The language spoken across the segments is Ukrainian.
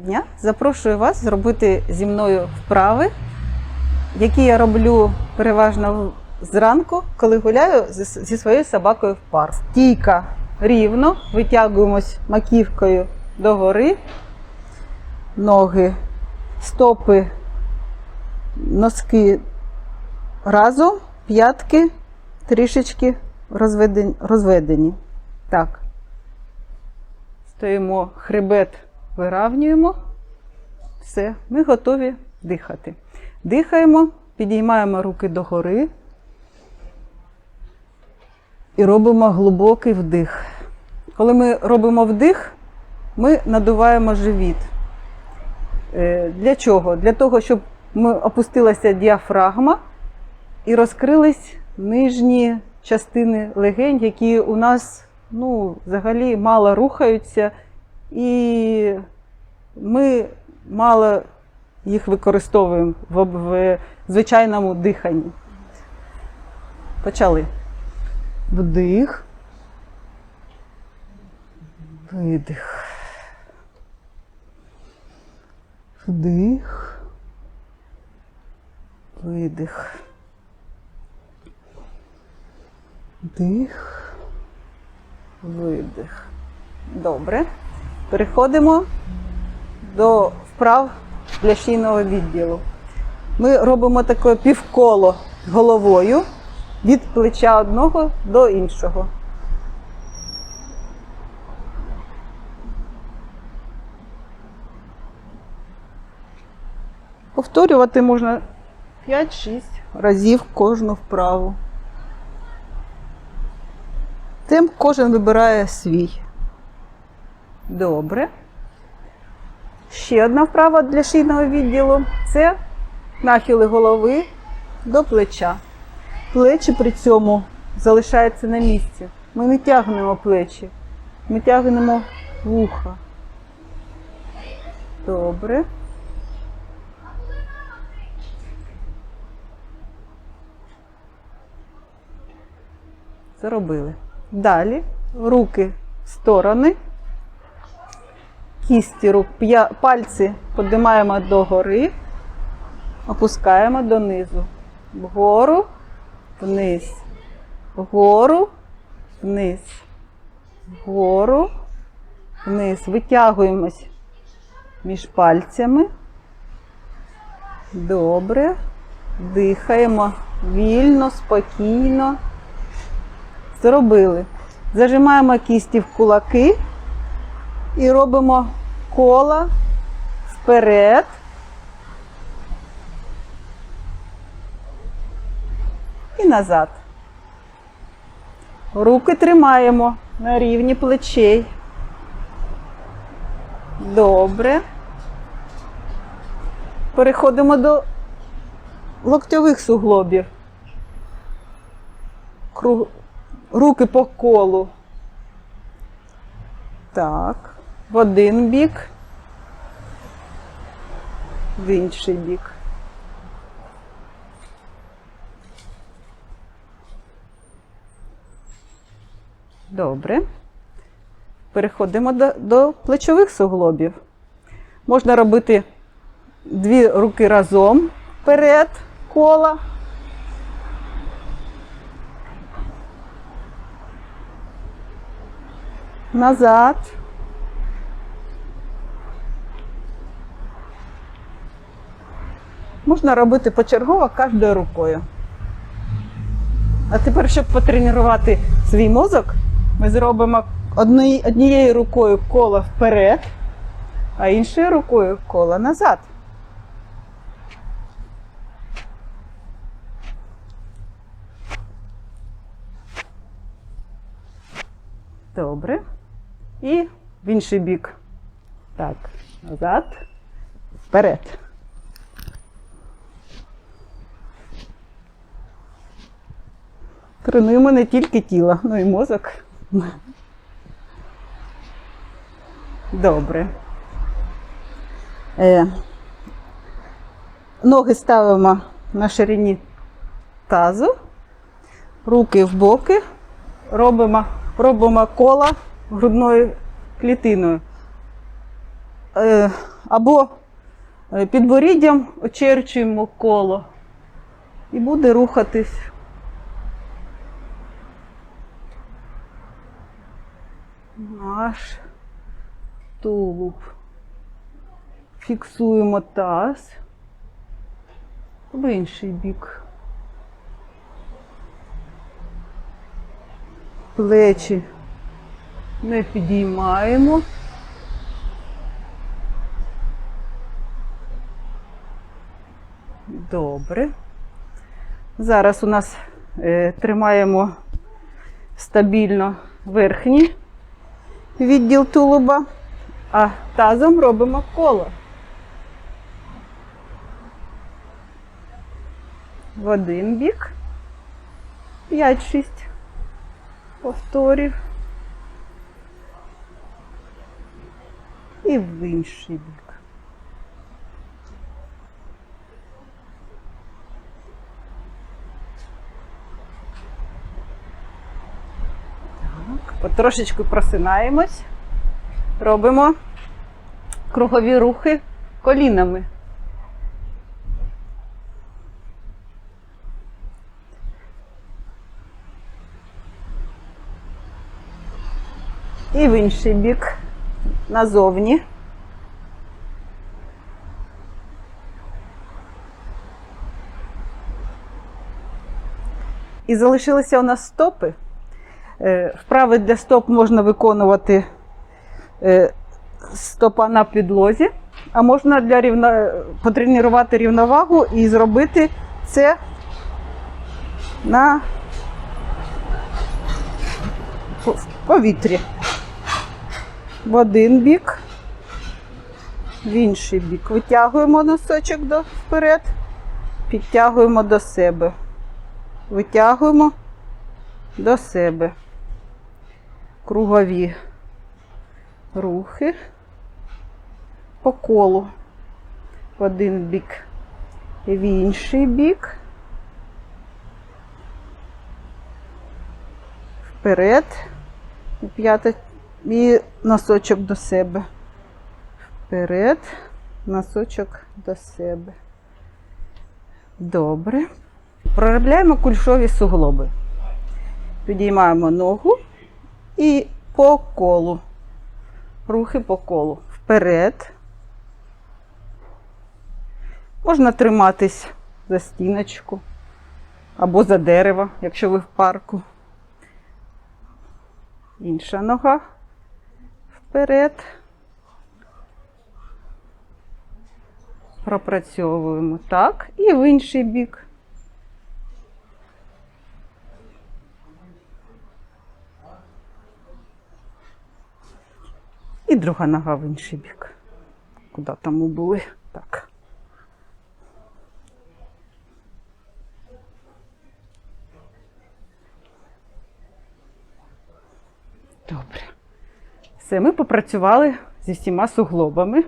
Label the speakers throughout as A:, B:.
A: дня запрошую вас зробити зі мною вправи, які я роблю переважно зранку, коли гуляю зі своєю собакою в парк. Стійка рівно, витягуємось маківкою догори, ноги, стопи, носки разом, п'ятки трішечки розведені. розведені. Так. Стоїмо, хребет виравнюємо. Все, ми готові дихати. Дихаємо, підіймаємо руки догори і робимо глибокий вдих. Коли ми робимо вдих, ми надуваємо живіт. Е, Для чого? Для того, щоб ми опустилася діафрагма і розкрились нижні частини легень, які у нас ну, взагалі мало рухаються, і ми мало їх використовуємо в, в звичайному диханні. Почали. Вдих. Видих. Вдих. Видих. Вдих. Видих. Добре. Переходимо до вправ для шийного відділу. Ми робимо таке півколо головою від плеча одного до іншого. Повторювати можна 5-6 разів кожну вправу. Темп кожен вибирає свій. Добре. Ще одна вправа для шийного відділу це нахили голови до плеча. Плечі при цьому залишаються на місці. Ми не тягнемо плечі, ми тягнемо вуха. Добре. Зробили. Далі руки в сторони, кісті рук, пальці піднімаємо догори, опускаємо донизу. Вгору, вниз, вгору, вниз, вгору, вниз. Витягуємось між пальцями. Добре. Дихаємо вільно, спокійно. Зробили. Зажимаємо кісті в кулаки і робимо кола вперед. І назад. Руки тримаємо на рівні плечей. Добре. Переходимо до локтьових суглобів. Руки по колу. Так. В один бік. В інший бік. Добре. Переходимо до, до плечових суглобів. Можна робити дві руки разом вперед кола. Назад. Можна робити почергово кожною рукою. А тепер, щоб потренувати свій мозок, ми зробимо одні- однією рукою коло вперед, а іншою рукою коло назад. Добре. І в інший бік. Так, назад, вперед. Тренуємо не тільки тіло, ну і мозок. Добре. Е, ноги ставимо на ширині тазу, руки в боки, робимо, робимо кола грудною клітиною. Е, або е, підборіддям очерчуємо коло і буде рухатись. Наш тулуб. Фіксуємо таз в інший бік. Плечі не підіймаємо. Добре. Зараз у нас е, тримаємо стабільно верхній відділ тулуба, а тазом робимо коло. В один бік. 5-6 повторів. І в інший бік. Так, потрошечку просинаємось, робимо кругові рухи колінами. І в інший бік назовні. І залишилися у нас стопи. Е, Вправи для стоп можна виконувати е, стопа на підлозі, а можна для рівна... потренувати рівновагу і зробити це на в повітрі. В один бік, в інший бік. Витягуємо носочок до вперед, підтягуємо до себе. Витягуємо до себе. Кругові рухи по колу. В один бік і в інший бік. Вперед. І п'яте і носочок до себе. Вперед, носочок до себе. Добре. Проробляємо кульшові суглоби. Підіймаємо ногу і по колу. Рухи по колу. Вперед. Можна триматись за стіночку або за дерево, якщо ви в парку. Інша нога вперед. Пропрацьовуємо так і в інший бік. І друга нога в інший бік. Куди там ми? Так. Добре. Все, ми попрацювали зі всіма суглобами.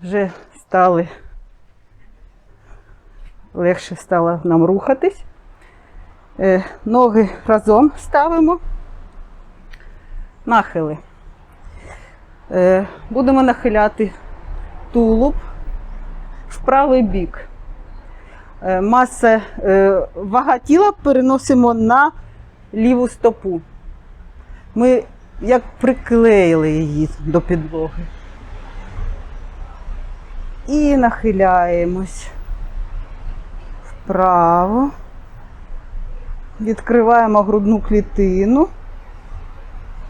A: Вже стали легше стало нам рухатись. Е, ноги разом ставимо. Нахили. Е, будемо нахиляти тулуб в правий бік. Е, маса е, вага тіла переносимо на ліву стопу. Ми як приклеїли її до підлоги. І нахиляємось вправо. Відкриваємо грудну клітину.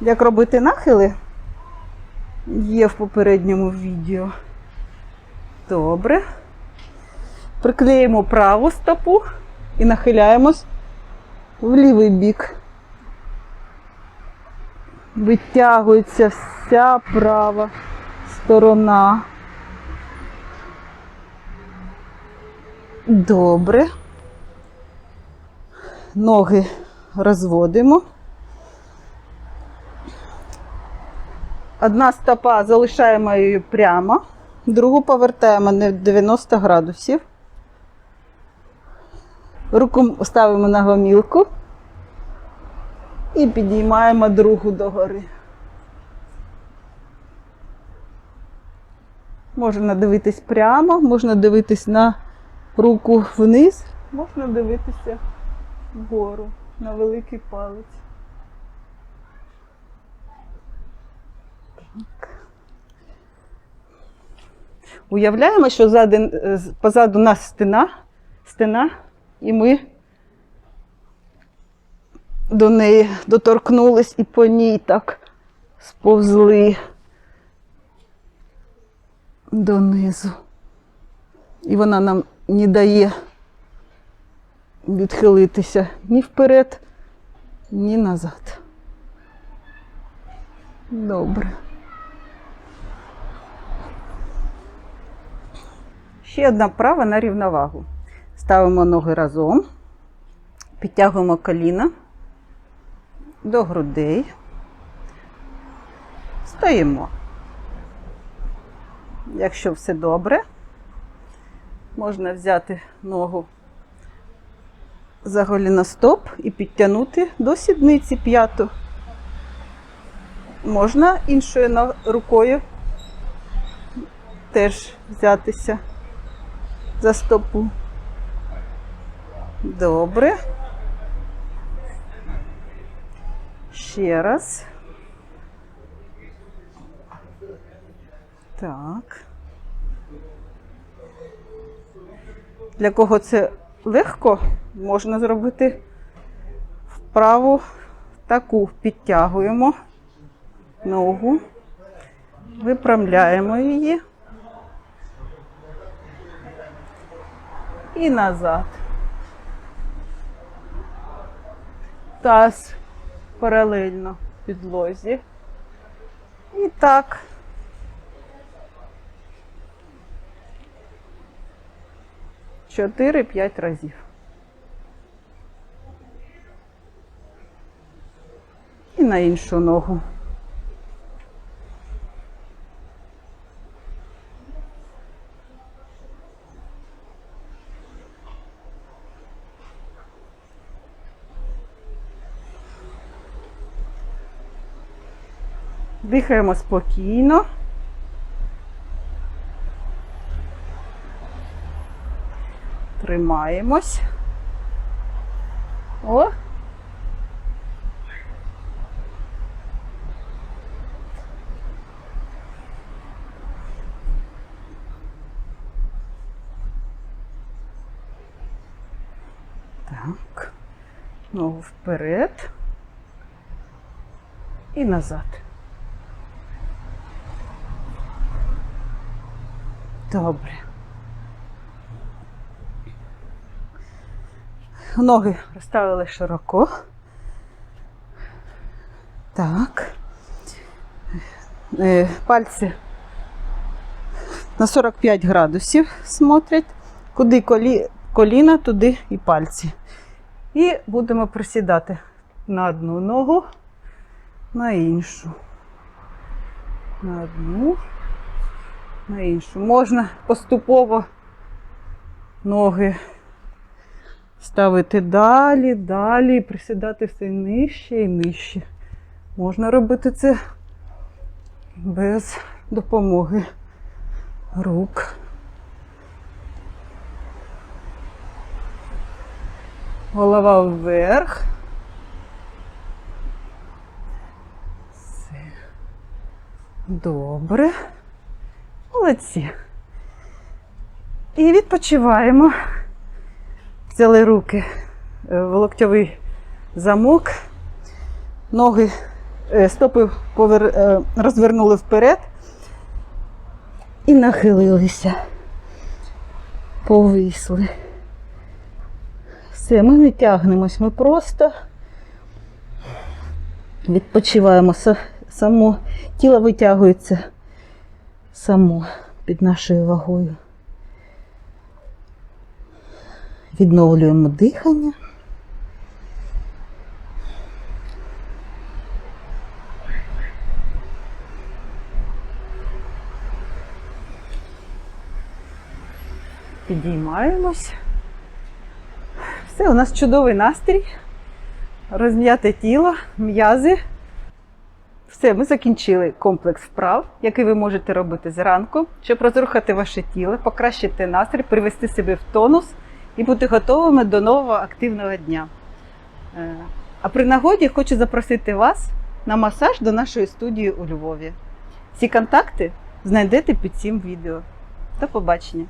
A: Як робити нахили? Є в попередньому відео. Добре. Приклеїмо праву стопу і нахиляємось в лівий бік. Витягується вся права сторона. Добре. Ноги розводимо. Одна стопа залишаємо її прямо, другу повертаємо на 90 градусів. Руку ставимо на гомілку і підіймаємо другу догори. Можна дивитись прямо, можна дивитись на руку вниз, можна дивитися вгору на великий палець. Уявляємо, що ззади, е, позаду нас стіна, стіна, і ми до неї доторкнулись і по ній так сповзли донизу. І вона нам не дає відхилитися ні вперед, ні назад. Добре. Ще одна вправа на рівновагу. Ставимо ноги разом, підтягуємо коліна до грудей. Стоїмо. Якщо все добре, можна взяти ногу за голіностоп і підтягнути до сідниці п'яту. Можна іншою рукою теж взятися за стопу. Добре. Ще раз. Так. Для кого це легко, можна зробити вправу таку. Підтягуємо ногу, виправляємо її і назад. Таз паралельно підлозі. І так. Чотири-п'ять разів. І на іншу ногу. Дихаємо спокійно. Тримаємось. О. Так. Ногу вперед і назад. Добре. Ноги розставили широко. Так. Е, Пальці на 45 градусів смотрять. Куди колі, коліна, туди і пальці. І будемо присідати на одну ногу, на іншу. На одну, на іншу. Можна поступово ноги ставити далі, далі, присідати все нижче і нижче. Можна робити це без допомоги рук. Голова вверх. Все. Добре. Молодці. І відпочиваємо. Взяли руки е, в локтьовий замок, ноги, е, стопи повер... е, розвернули вперед і нахилилися, повисли. Все, ми не тягнемось, ми просто відпочиваємо само, тіло витягується само під нашою вагою. Відновлюємо дихання. Підіймаємось. Все, у нас чудовий настрій. Розм'яте тіло, м'язи. Все, ми закінчили комплекс вправ, який ви можете робити зранку, щоб розрухати ваше тіло, покращити настрій, привести себе в тонус і бути готовими до нового активного дня. Е, А при нагоді хочу запросити вас на масаж до нашої студії у Львові. Всі контакти знайдете під цим відео. До побачення!